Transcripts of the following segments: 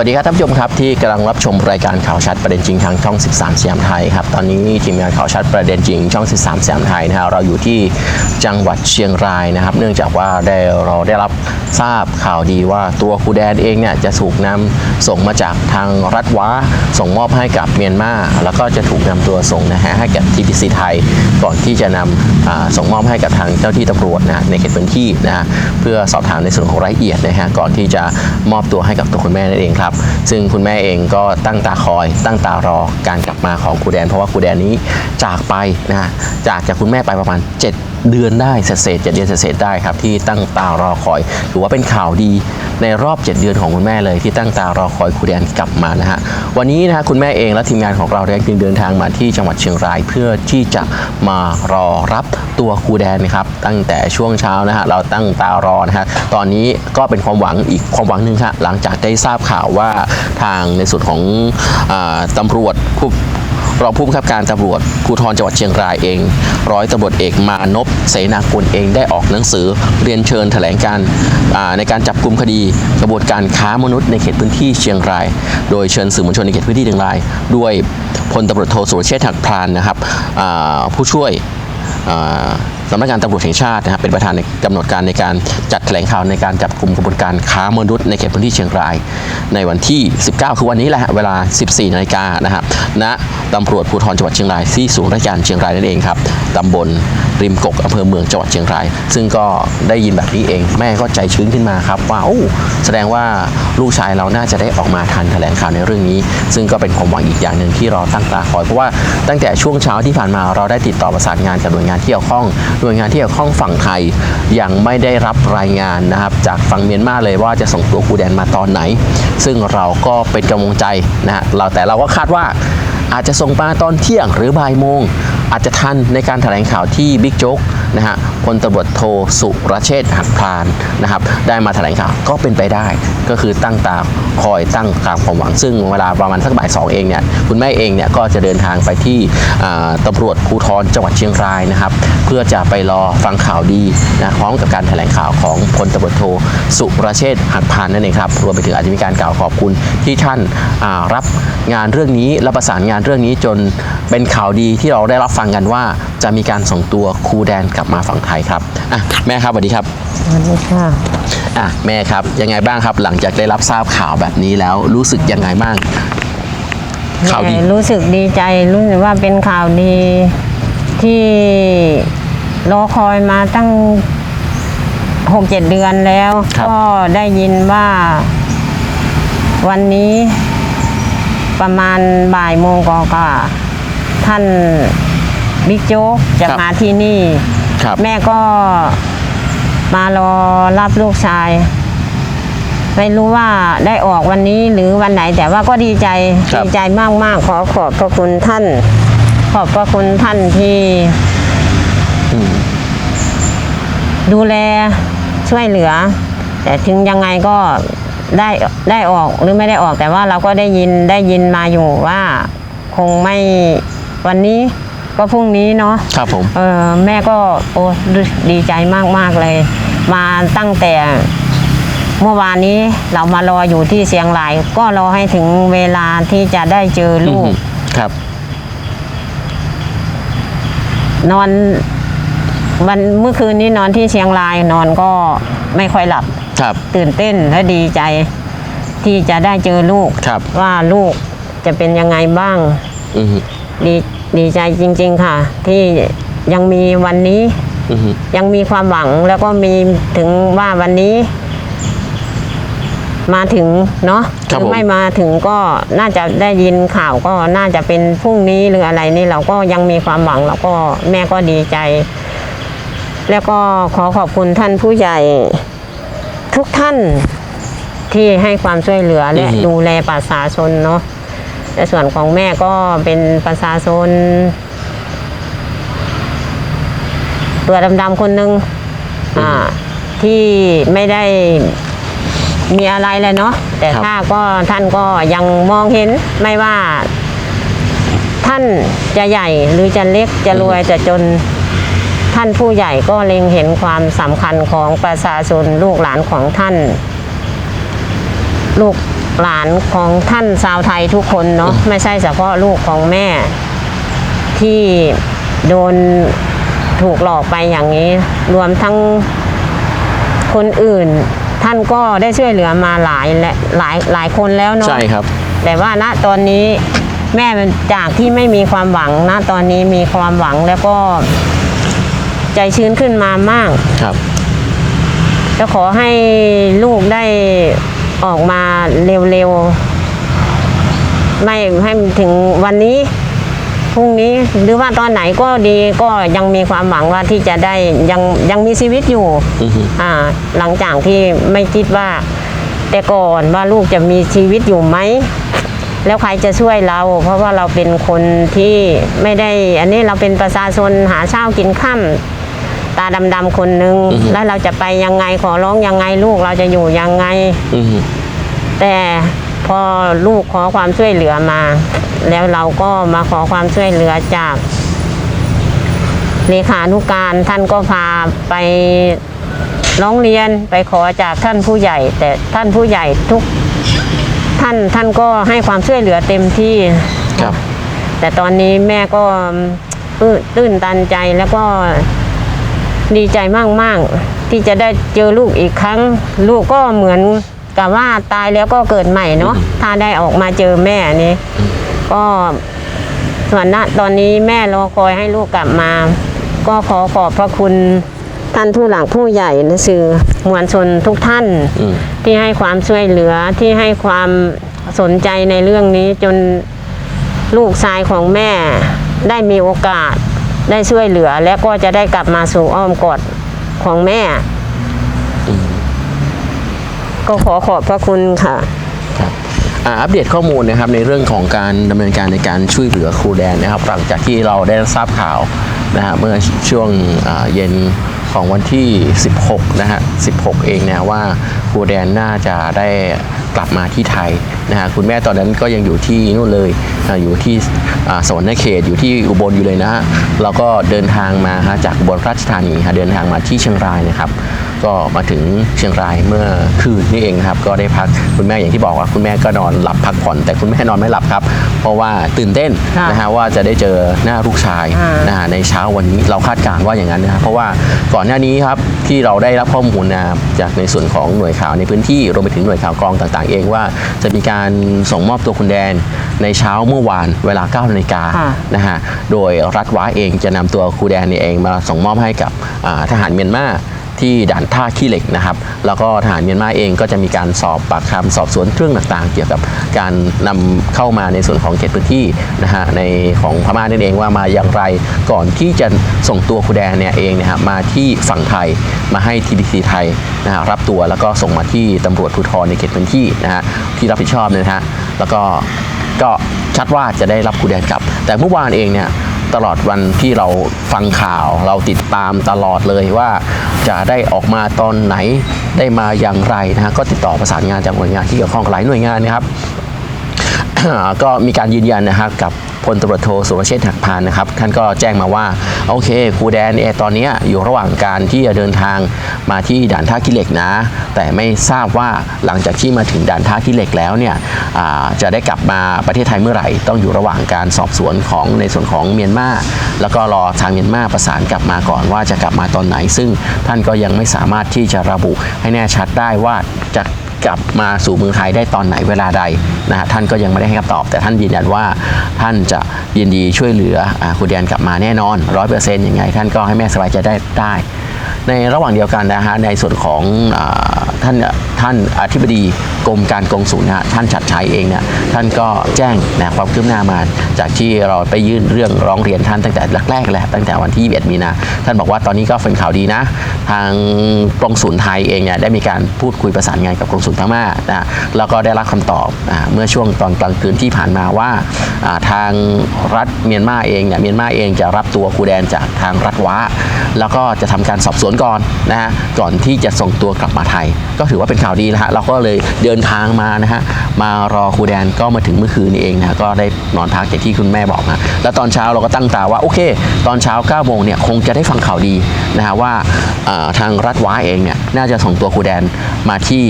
วัสดีครับท่านผู้ชมครับที่กำลังรับชมรายการข่าวชัดประเด็นจริงทางช่อง 13สยามไทยครับตอนนี้ทีมงานข่าวชัดประเด็นจริงช่อง 13สยามไทยนะฮะเราอยู่ที่จังหวัดเชียงรายนะครับ เนื่องจากว่าได้เราได้รับทราบข่าวดีว่าตัวครูแดนเองเนี่ยจะถูกนำส่งมาจากทางรัฐว้าส่งมอบให้กับเมียนมาแล้วก็จะถูกนำตัวส่งนะฮะให้กับ TPC ไทยก่อนที่จะนำอ่าส่งมอบให้กับทางเจ้าที่ตำรวจนะในเขตพื้นที่นะเพื่อสอบถามในส่วนของรายละเอียดนะฮะก่อนที่จะมอบตัวให้กับตัวคุณแม่นั่นเองครับซึ่งคุณแม่เองก็ตั้งตาคอย ตั้งตารอการกลับมาของครูแดน เพราะว่าครูแดนนี้จากไปนะฮะจากจากคุณแม่ไปประมาณ 7 เดือนได้เศษๆเจ็ดเดือนเศษๆได้ครับที่ตั้งตารอคอย ถือว่าเป็นข่าวดีในรอบ 7 เดือนของคุณแม่เลยที่ตั้งตารอคอยครูแดนกลับมานะฮะวันนี้นะฮะคุณแม่เองและทีมงานของเราได้จึงเดินทางมาที่จังหวัดเชียงราย เพื่อที่จะมารอรับตัวครูแดนนะครับตั้งแต่ช่วงเช้านะฮะเราตั้งตารอนะฮะตอนนี้ก็เป็นความหวังอีกความหวังหนึ่งครับหลังจากได้ทราบข่าวว่าทางในส่วนของอตำรวจผู้รองผู้บังคับการตำรวจภูธรจังหวัดเชียงรายเอง ร้อยตำรวจเอกมานพเสนากุลเองได้ออกหนังสือเรียนเชิญแถลงการในการจับกลุ่มคดีกระบวนการค้ามนุษย์ในเขตพื้นที่เชียงราย โดยเชิญสื่อมวลชนในเขตพื้นที่เชียงราย ด้วยพลตำรวจโทสุรเชษฐ์หักพรานนะครับผู้ช่วย สำนักงานตำรวจแห่งชาตินะครับเป็นประธานในกำหนดการในการจัดแถลงข่าวในการจับกลุ่มกระบวนการค้ามนุษย์ในเขตพื้นที่เชียงราย ในวันที่ 19 คือวันนี้แหละเวลา 14 นาฬิกานะครับณตำรวจภูธรจังหวัดเชียงรายที่ศูนย์ราชการเชียงรายนั่นเองครับตำบลริมกกอำเภอเมืองจังหวัดเชียงราย ซึ่งก็ได้ยินแบบนี้เอง แม่ก็ใจชื้นขึ้นมาครับว่าโอ้แสดงว่าลูกชายเราน่าจะได้ออกมาทันแถลงข่าวในเรื่องนี้ ซึ่งก็เป็นความหวังอีกอย่างหนึ่งที่เราตั้งตาคอยเพราะว่าตั้งแต่ช่วงเช้าที่ผ่านมาเราได้ติดต่อประสานงานกับหน่วยงานที่เกี่ยวข้องหน่วยงานที่เกี่ยวข้องฝั่งไทยยังไม่ได้รับรายงานนะครับ จากฝั่งเมียนมาเลยว่าจะส่งตัวครูแดนมาตอนไหน ซึ่งเราก็เป็นกำลังใจนะฮะเราแต่เราก็คาดว่า อาจจะส่งมาตอนเที่ยงหรือบ่ายโมง อาจจะทันในการแถลงข่าวที่บิ๊กโจ๊กนะฮะพลตำรวจโทสุรเชษฐ์หักพานนะครับ ได้มาแถลงข่าวก็เป็นไปได้ ก็คือตั้งตาคอยตั้งตาความหวัง ซึ่งเวลาประมาณสักบ่ายสองเองเนี่ยคุณแม่เองเนี่ยก็จะเดินทางไปที่อ่าตำรวจภูธรจังหวัดเชียงรายนะครับ เพื่อจะไปรอฟังข่าวดีนะพร้อมกับการแถลงข่าวของพลตำรวจโทสุรเชษฐ์หักพานนั่นเองครับรวมไปถึงอาจจะมีการกล่าวขอบคุณที่ท่านรับงานเรื่องนี้และประสานงานเรื่องนี้จนเป็นข่าวดีที่เราได้รับฟังกันว่า จะมีการส่งตัวครูแดนกลับมาฝั่งไทยครับอะแม่ครับสวัสดีครับสวัสดีค่ะอะแม่ครับยังไงบ้างครับ หลังจากได้รับทราบข่าวแบบนี้แล้วรู้สึกยังไงบ้างข่าวดีแม่รู้สึกดีใจรู้สึกว่าเป็นข่าวดีที่รอคอยมาตั้งหกเจ็ดเดือนแล้วครับก็ได้ยินว่าวันนี้ ประมาณบ่ายโมงก็ก็ท่านบิ๊กโจ๊กจะมาที่นี่ ครับ แม่ก็มารอรับลูกชาย ไม่รู้ว่าได้ออกวันนี้หรือวันไหน แต่ว่าก็ดีใจครับ ดีใจมาก ๆ ขอขอบพระคุณท่าน ขอบพระคุณท่านที่อืมดูแลช่วยเหลือ แต่ถึงยังไงก็ ได้ได้ออกหรือไม่ได้ออก แต่ว่าเราก็ได้ยินได้ยินมาอยู่ว่าคงไม่วันนี้ก็พรุ่งนี้เนาะครับผมเออแม่ก็โอ้ดีดีใจมากๆเลย มาตั้งแต่เมื่อวานนี้เรามารออยู่ที่เชียงราย ก็รอให้ถึงเวลาที่จะได้เจอลูอืกมครับ นอน วันเมื่อคืนนี้นอนที่เชียงรายนอนก็ไม่ค่อยหลับ ครับ ตื่นเต้นและดีใจ ที่จะได้เจอลูกครับ ว่าลูกจะเป็นยังไงบ้าง อืมดีดีใจจริง ๆค่ะ ที่ยังมีวันนี้ อืมยังมีความหวังแล้วก็มีถึงว่าวันนี้ มาถึงเนาะครับหรืผมไม่มาถึงก็น่าจะได้ยินข่าวก็น่าจะเป็นพรุ่งนี้หรืออะไรนี่เราก็ยังมีความหวังแล้วก็แม่ก็ดีใจ แล้วก็ขอขอบคุณท่านผู้ใหญ่ทุกท่านที่ให้ความช่วยเหลือและอือฮึ ดูแลประชาชนเนาะในส่วนของแม่ก็เป็นประชาชนตัวดำๆคนหนึ่งอ่าที่ไม่ได้มีอะไรเลยเนาะแต่ครับ ถ้าก็ท่านก็ยังมองเห็นไม่ว่า ท่านจะใหญ่หรือจะเล็กจะรวยจะจน ท่านผู้ใหญ่ก็เล็งเห็นความสำคัญของประชาชนลูกหลานของท่าน ลูกหลานของท่านชาวไทยทุกคนเนาะไม่ใช่เฉพาะลูกของแม่ ที่โดนถูกหลอกไปอย่างนี้ รวมทั้งคนอื่น ท่านก็ได้ช่วยเหลือมาหลายและหลายหลายคนแล้วเนาะใช่ครับ แต่ว่าณตอนนี้แม่มันจากที่ไม่มีความหวังณตอนนี้มีความหวังแล้วก็ ใจชื้นขึ้นมามากครับจะขอให้ลูกได้ออกมาเร็วๆ ไม่ให้ถึงวันนี้ พรุ่งนี้หรือว่าตอนไหนก็ดีก็ยังมีความหวังว่าที่จะได้ยังยังมีชีวิตอยู่อือฮึอ่า หลังจากที่ไม่คิดว่า แต่ก่อนว่าลูกจะมีชีวิตอยู่ไหมแล้วใครจะช่วยเรา เพราะว่าเราเป็นคนที่ไม่ได้ อันนี้เราเป็นประชาชนหาเช้ากินข้า ตาดำๆคนหนึ่งอือฮึ แล้วเราจะไปยังไงขอร้องยังไงลูกเราจะอยู่ยังไง อือฮึแต่พอลูกขอความช่วยเหลือมา แล้วเราก็มาขอความช่วยเหลือจาก เลขานุการท่านก็พาไปร้องเรียนไปขอจากท่านผู้ใหญ่ แต่ท่านผู้ใหญ่ทุกท่านท่านก็ให้ความช่วยเหลือเต็มที่ครับ แต่ตอนนี้แม่ก็ตื้นตื้นตันใจแล้วก็ ดีใจมากๆ ที่จะได้เจอลูกอีกครั้ง ลูกก็เหมือนกับว่าตายแล้วก็เกิดใหม่เนาะถ้าได้ออกมาเจอแม่นี่ก็ส่วนณตอนนี้แม่รอคอยให้ลูกกลับมา ก็ขอขอบพระคุณท่านผู้หลักผู้ใหญ่และสื่อมวลชนทุกท่านอืมที่ให้ความช่วยเหลือที่ให้ความสนใจในเรื่องนี้จนลูกชายของแม่ได้มีโอกาส ได้ช่วยเหลือและก็จะได้กลับมาสู่อ้อมกอดของแม่ ก็ขอขอบพระคุณค่ะอ่าอัปเดตข้อมูลนะครับในเรื่องของการดำเนินการในการช่วยเหลือครูแดนนะครับ หลังจากที่เราได้ทราบข่าวนะฮะเมื่อช่วงอ่าเย็นของวันที่ 16 นะฮะ 16 เองเนี่ยว่าครูแดนน่าจะได้กลับมาที่ไทยนะฮะคุณแม่ตอนนั้นก็ยังอยู่ที่นู่นเลยอ่าอยู่ที่อ่าสวรรณเขตอยู่ที่อุบลอยู่เลยนะฮะแล้วก็เดินทางมาฮะจากอุบลราชธานีฮะเดินทางมาที่เชียงรายนะครับ ก็มาถึงเชียงรายเมื่อคืนนี่เองครับก็ได้พักคุณแม่อย่างที่บอกว่าคุณแม่ก็นอนหลับพักผ่อน แต่คุณแม่นอนไม่หลับครับ เพราะว่าตื่นเต้นค่ะนะฮะว่าจะได้เจอหน้าลูกชายอ่านนะฮะในเช้าวันนี้เราคาดการณ์ว่าอย่างนั้นนะครับเพราะว่าก่อนหน้านี้ครับที่เราได้รับข้อมูลนะครับจากในส่วนของหน่วยข่าวในพื้นที่รวมไปถึงหน่วยข่าวกรองต่างๆเองว่าจะมีการส่งมอบตัวคุณแดนในเช้าเมื่อวานเวลา9นาฬิกาค่ะนะฮะโดยรัฐว้าเองจะนำตัวครูแดนเนี่ยเองมาส่งมอบให้กับอ่าทหารเมียนมา ที่ด่านท่าขี้เหล็กนะครับ แล้วก็ทหารเมียนมาเองก็จะมีการสอบปากคำสอบสวนเครื่องต่างๆ เกี่ยวกับการนำเข้ามาในส่วนของเขตพื้นที่นะฮะในของพม่านั่นเองว่ามาอย่างไรก่อนที่จะส่งตัวครูแดนเนี่ยเองนะฮะมาที่ฝั่งไทยมาให้ TDC ไทยนะฮะรับตัวแล้วก็ส่งมาที่ตำรวจภูธรในเขตพื้นที่นะฮะที่รับผิดชอบนยนะฮะแล้วก็ก็ชัดว่าจะได้รับครูแดนกลับ แต่เมื่อวานเองเนี่ย ตลอดวันที่เราฟังข่าว เราติดตามตลอดเลยว่าจะได้ออกมาตอนไหนได้มาอย่างไรนะฮะก็ติดต่อประสานงานจากหน่วยงานที่เกี่ยวข้องหลายหน่วยงานนะครับก็มีการยืนยันนะครับกับพลตำรวจโทสุรเชษฐ์หักพานนะครับท่านก็แจ้งมาว่า โอเคครูแดนเนี่ยตอนนี้อยู่ระหว่างการที่จะเดินทางมาที่ด่านท่าขี้เหล็กนะ แต่ไม่ทราบว่าหลังจากที่มาถึงด่านท่าขี้เหล็กแล้วเนี่ยจะได้กลับมาประเทศไทยเมื่อไหร่ ต้องอยู่ระหว่างการสอบสวนของในส่วนของเมียนมาแล้วก็รอทางเมียนมาประสานกลับมาก่อนว่าจะกลับมาตอนไหน ซึ่งท่านก็ยังไม่สามารถที่จะระบุให้แน่ชัดได้ว่าจะ กลับมาสู่เมืองไทยได้ตอนไหนเวลาใดนะฮะท่านก็ยังไม่ได้ให้คำตอบ แต่ท่านยืนยันว่าท่านจะยินดีช่วยเหลืออคุณแดนกลับมาแน่นอนร้อยเปอร์เซ็นต์ยังไงท่านก็ให้แม่สบายใจได้ได้ ในระหว่างเดียวกันนะฮะในส่วนของอท่านท่านอธิบดีกรมการกงสุลนะฮะท่านชัดชัยเองเนี่ยท่านก็แจ้งนะความคืบหน้ามาจากที่เราไปยื่นเรื่องร้องเรียนท่านตั้งแต่แรกๆแหละตั้งแต่วันที่ 21 มีนาท่านบอกว่าตอนนี้ก็เป็นข่าวดีนะ ทางกงสุลไทยเองเนี่ยได้มีการพูดคุยประสานงานกับกงสุลพม่านะแล้วก็ได้รับคำตอบอเมื่อช่วงตอนกลางคืนที่ผ่านมาว่าทางรัฐเมียนมาเองเนี่ยเมียนมาเองจะรับตัวครูแดนจากทางรัฐว้าแล้วก็จะทำการสอบสวนก่อนนะฮะก่อนที่จะส่งตัวกลับมาไทย ก็ถือว่าเป็นข่าวดีแล้วฮะเราก็เลยเดินทางมานะฮะมารอครูแดนก็มาถึงเมื่อคืนนี้เองนะก็ได้นอนพักอย่างที่คุณแม่บอกมาแล้วตอนเช้าเราก็ตั้งตาว่าโอเค ตอนเช้า9โมงเนี่ยคงจะได้ฟังข่าวดีนะฮะว่าทางรัฐว้าเองเนี่ยน่าจะส่งตัวครูแดนมาที่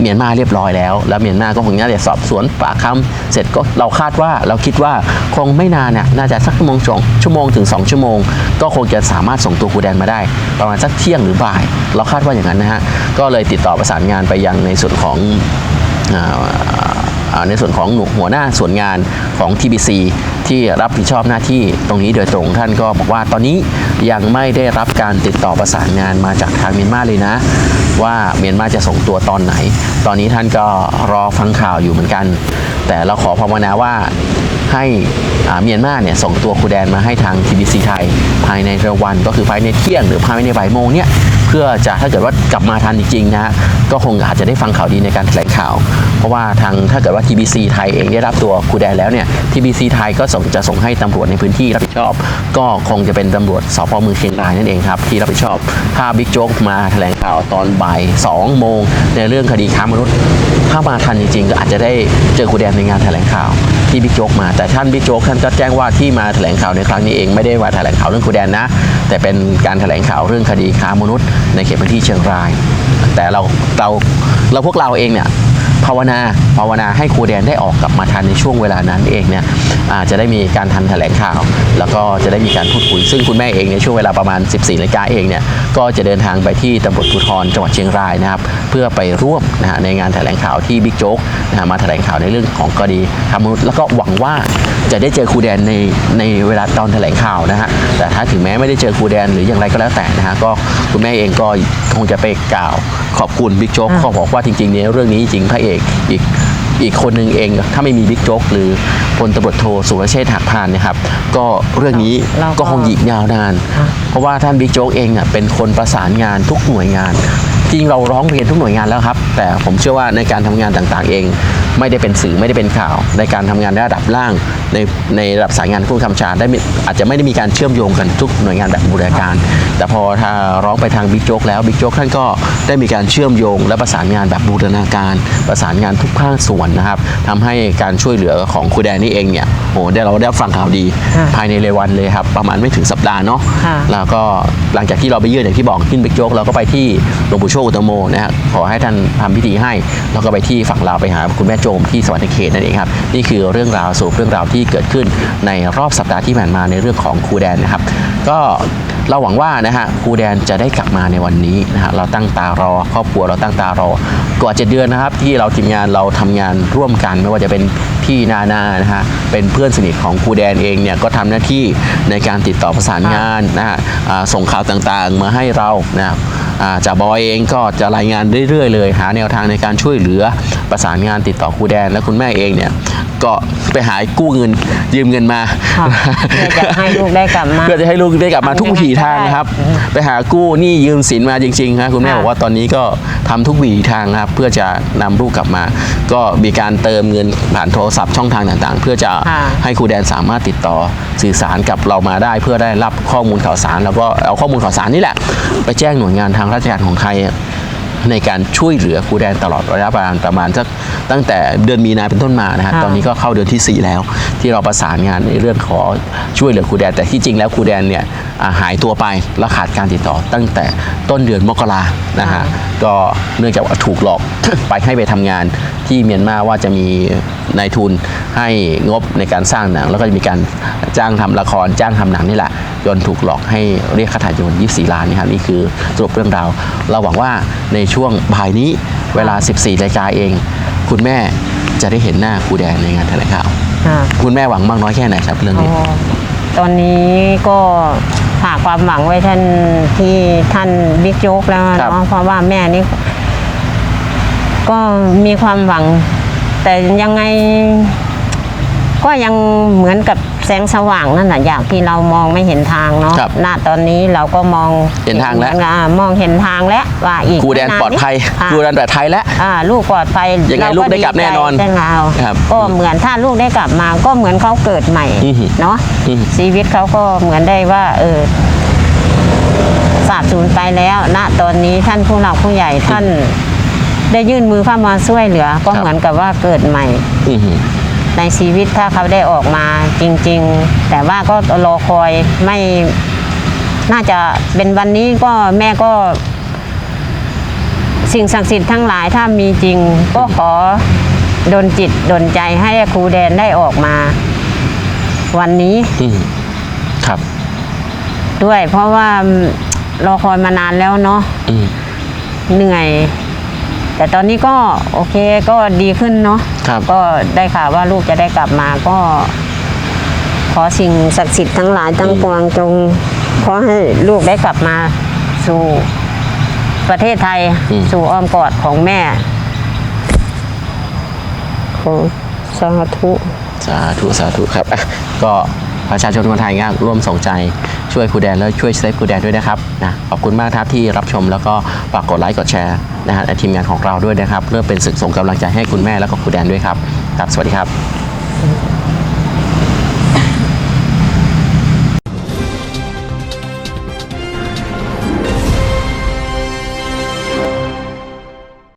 เมียนมาเรียบร้อยแล้ว แล้วเมียนมาก็คงน่าจะสอบสวนปากคำเสร็จก็เราคาดว่าเราคิดว่าคงไม่นานเนี่ยน่าจะสักชั่วโมงสองชั่วโมงถึง 2 ชั่วโมง ก็คงจะสามารถส่งตัวครูแดนมาได้ ประมาณสักเที่ยงหรือบ่าย เราคาดว่าอย่างนั้นนะฮะ ก็เลยติดต่อประสานงานไปยังในส่วนของออในส่วนของหน่วยหัวหน้าส่วนงานของ TBC ที่รับผิดชอบหน้าที่ตรงนี้โดยตรงท่านก็บอกว่าตอนนี้ยังไม่ได้รับการติดต่อประสานงานมาจากทางเมียนมาเลยนะ ว่าเมียนมาจะส่งตัวตอนไหน ตอนนี้ท่านก็รอฟังข่าวอยู่เหมือนกัน แต่เราขอภาวนาว่า ให้เมียนมาเนี่ยส่งตัวคูแดนมาให้ทาง TBC ไทย ภายในระวันก็คือภายในเที่ยงหรือภายในบ่ายโมงเนี่ย พื่อจะถ้าเกิดว่ากลับมาทันจริงๆนะฮะก็คงอาจจะได้ฟังข่าวดีในการแถลงข่าว เพราะว่าทางถ้าเกิดว่า TBC ไทยเองได้รับตัวครูแดนแล้วเนี่ย TBC ไทยก็ส่งจะส่งให้ตำรวจในพื้นที่รับผิดชอบ ก็คงจะเป็นตำรวจสพเมืองเชียงรายนั่นเองครับที่รับผิดชอบถ้าบิ๊กโจ๊กมาแถลงข่าวตอนบ่าย2โมงในเรื่องคดีค้ามนุษย์ถ้ามาทันจริงๆ ก็อาจจะได้เจอครูแดนในงานแถลงข่าวที่บิ๊กโจ๊กมาแต่ท่านบิ๊กโจ๊กท่านก็แจ้งว่าที่มาแถลงข่าวในครั้งนี้เองไม่ได้มาแถลงข่าวเรื่องครูแดนนะ แต่เป็นการแถลงข่าวเรื่องคดีค้ามนุษย์ในเขตพื้นที่เชียงราย แต่เราเราเราพวกเราเองเนี่ย ภาวนาภาวนาให้ครูแดนได้ออกกลับมาทันในช่วงเวลานั้นเองเนี่ยอาจจะได้มีการทันแถลงข่าว แล้วก็จะได้มีการพูดคุย ซึ่งคุณแม่เองในช่วงเวลาประมาณ 14นาฬิกาเองเนี่ยก็จะเดินทางไปที่ตำรวจภูธรจังหวัดเชียงรายนะครับเพื่อไปร่วมนะฮะในงานแถลงข่าวที่บิ๊กโจ๊กนะฮะมาแถลงข่าวในเรื่องของคดีค้ามนุษย์แล้วก็หวังว่าจะได้เจอครูแดนในในเวลาตอนแถลงข่าวนะฮะแต่ถ้าถึงแม้ไม่ได้เจอครูแดนหรืออย่างไรก็แล้วแต่นะฮะก็คุณแม่เองก็คงจะไปกล่าวขอบคุณบิ๊กโจ๊กก็บอกว่าจริงๆเนี่ยเรื่องนี้จริงพระเอกอีกอีกคนหนึ่งเอง ถ้าไม่มีบิ๊กโจ๊กหรือพลตำรวจโทสุรเชษฐ์หักพานเนะครับ ก็เรื่องนี้เราก็ ก็คงหยิกยาวนานค่ะเพราะว่าท่านบิ๊กโจ๊กเองเนี่ยเป็นคนประสานงานทุกหน่วยงาน จริงเราร้องเรียนทุกหน่วยงานแล้วครับ แต่ผมเชื่อว่าในการทำงานต่างๆเอง ไม่ได้เป็นสื่อไม่ได้เป็นข่าว ในการทำงานในระดับล่าง ในในระดับสายงานผู้คำชาได้มีอาจจะไม่ได้มีการเชื่อมโยงกันทุกหน่วยงานแบบบูรณาการ แต่พอถ้าร้องไปทางบิ๊กโจ๊กแล้วบิ๊กโจ๊กท่านก็ได้มีการเชื่อมโยง และประสานงานแบบบูรณาการ ประสานงานทุกภาคส่วนนะครับทำให้การช่วยเหลือของครูแดนนี่เองเนี่ยโหได้เราได้ฟังข่าวดีค่ะภายในเร็ววันเลยครับประมาณไม่ถึงสัปดาห์เนาะค่ะแล้วก็หลังจากที่เราไปยื่นอย่างที่บอกขึ้นบิ๊กโจ๊กเราก็ไปที่หลวงปู่โชคอุตโมนะฮะขอให้ท่านทำพิธีให้แล้วก็ไปที่ฝั่งลาวไปหาคุณแม่โจมที่สวัสดิเขตนั่นเองครับนี่คือเรื่องราวสูบเรื่องราวที่เกิดขึ้นในรอบสัปดาห์ที่ผ่านมาในเรื่องของครูแดนนะครับ ก็เราหวังว่านะฮะครูแดนจะได้กลับมาในวันนี้นะฮะเราตั้งตารอครอบครัวเราตั้งตารอกว่าเจ็ดเดือนนะครับ ที่เราทีมงานเราทำงานร่วมกันไม่ว่าจะเป็น พี่นานานะฮะเป็นเพื่อนสนิทของครูแดนเองเนี่ยก็ทำหน้าที่ในการติดต่อประสานงานนะฮะอ่าส่งข่าวต่างๆมาให้เรานะครับอ่าจ่าบอยเองก็จะรายงานเรื่อยๆเลยหาแนวทางในการช่วยเหลือประสานงานติดต่อครูแดนและคุณแม่เองเนี่ยก็ไปหากู้เงินยืมเงินมาค่ะเพื่อจะให้ลูกได้กลับมาเพื่อจะให้ลูกได้กลับมาทุกวิถีทางนะครับอืมไปหากู้หนี้ยืมสินมาจริงๆครับคุณแม่ค่ะบอกว่าตอนนี้ก็ทำทุกวิถีทางครับเพื่อจะนำลูกกลับมา ก็มีการเติมเงินผ่านโทรศัพท์ช่องทางต่างๆ เพื่อจะค่ะให้ครูแดนสามารถติดต่อสื่อสารกับเรามาได้ เพื่อได้รับข้อมูลข่าวสาร แล้วก็เอาข้อมูลข่าวสารนี่แหละ ไปแจ้งหน่วยงานทางราชการของไทยในการช่วยเหลือครูแดนตลอดระยะเวลาประมาณสักตั้งแต่เดือนมีนาเป็นต้นมานะฮะค่ะตอนนี้ก็เข้าเดือนที่ 4 แล้ว ที่เราประสานงานในเรื่องขอช่วยเหลือครูแดน แต่ที่จริงแล้วครูแดนเนี่ยอ่าหายตัวไปและขาดการติดต่อตั้งแต่ต้นเดือนมกรานะฮะก็เนื่องจากว่าถูกหลอกไปให้ไปทำงานที่เมียนมาว่าจะมี นายทุนให้งบในการสร้างหนัง แล้วก็จะมีการจ้างทำละครจ้างทำหนังนี่แหละจนถูกหลอกให้เรียกค่าถ่ายจำนวน24 ล้านนี่ครับนี่คือสรุปเรื่องราว เราหวังว่าในช่วงบ่ายนี้เวลา 14นาฬิกาเอง คุณแม่จะได้เห็นหน้าครูแดนในงานแถลงข่าวค่ะคุณแม่หวังมากน้อยแค่ไหนครับเรื่องอ๋อนี้ตอนนี้ก็ฝากความหวังไว้ท่านที่ท่านบิ๊กโจ๊กแล้วครับเนาะเพราะว่าแม่นี่ก็มีความหวัง แต่ยังไง ก็ยังเหมือนกับแสงสว่างนั่นแหละอย่างที่เรามองไม่เห็นทางเนาะครับณตอนนี้เราก็มองเห็นทางแล้ว อ่มองเห็นทางแล้วว่าอีกครูแดนไม่าปลอดภัยค่ะ ครูแดนปลอดภัยแล้ว อ่าลูกปลอดภัยยังไงเราลูกได้กลับแน่นอนดีใจใช่ไหมเราครับก็เหมือนถ้าลูกได้กลับมาก็เหมือนเขาเกิดใหม่อือหือเนาะอือหือ ชีวิตเขาก็เหมือนได้ว่า เออสาบสูญไปแล้วณตอนนี้ท่านผู้หลักผู้ใหญ่ท่าน ได้ยื่นมือเข้ามาช่วยเหลือ ก็ครับเหมือนกับว่าเกิดใหม่ อือหือ ในชีวิตถ้าเขาได้ออกมาจริง ๆ แต่ว่าก็รอคอยไม่น่าจะเป็นวันนี้ก็แม่ก็ สิ่งศักดิ์สิทธิ์ทั้งหลายถ้ามีจริง ก็ขอดนจิตดนใจให้ครูแดนได้ออกมา วันนี้อืมครับ ด้วย เพราะว่ารอคอยมานานแล้วเนาะอืมเหนื่อย แต่ตอนนี้ก็โอเคก็ดีขึ้นเนาะครับ ก็ได้ข่าวว่าลูกจะได้กลับมาก็ ขอสิ่งศักดิ์สิทธิ์ทั้งหลายทั้งปวงจงขอให้ลูกได้กลับมาสู่ประเทศไทยอืม สู่อ้อมกอดของแม่ขอสาธุ สาธุสาธุครับอะก็ประชาชนคนไทยก็ร่วมส่งใจ ช่วยครูแดนแล้วช่วยเซฟครูแดนด้วยนะครับนะขอบคุณมากครับที่รับชมแล้วก็ฝากกดไลค์กดแชร์นะฮะทีมงานของเราด้วยนะครับเพื่อเป็นสึกส่งกำลังใจให้คุณแม่แล้วก็ครูแดนด้วยครับครับสวัสดีครับ